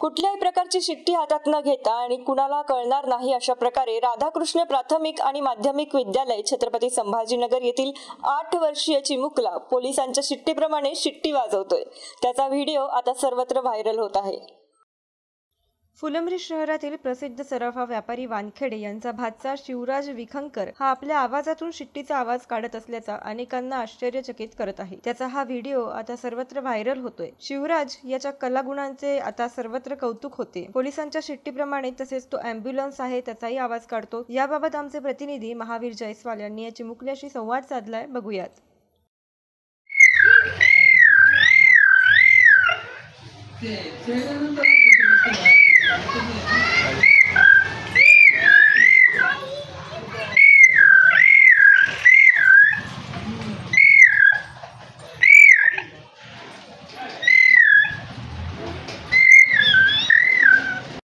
कुठल्याही प्रकारची शिट्टी हातात न घेता आणि कुणाला कळणार नाही अशा प्रकारे राधाकृष्ण प्राथमिक आणि माध्यमिक विद्यालय छत्रपती संभाजीनगर येथील आठ वर्षीय चिमुकला पोलिसांच्या शिट्टीप्रमाणे शिट्टी वाजवतोय. त्याचा व्हिडिओ आता सर्वत्र व्हायरल होत आहे. फुलंब्री शहरातील प्रसिद्ध सराफा व्यापारी वानखेडे यांचा भातचा शिवराज विखंकर हा आपल्या आवाजातून शिट्टीचा आवाज काढत असल्याचा अनेकांना आश्चर्यचकित करत आहे. त्याचा हा व्हिडिओ आता सर्वत्र व्हायरल होतोय. शिवराज याच्या कलागुणांचे आता सर्वत्र कौतुक होते. पोलिसांच्या शिट्टीप्रमाणे तसेच तो अँब्युलन्स आहे त्याचाही आवाज काढतो. याबाबत आमचे प्रतिनिधी महावीर जयस्वाल यांनी या चिमुकल्याशी संवाद साधलाय. बघूयात.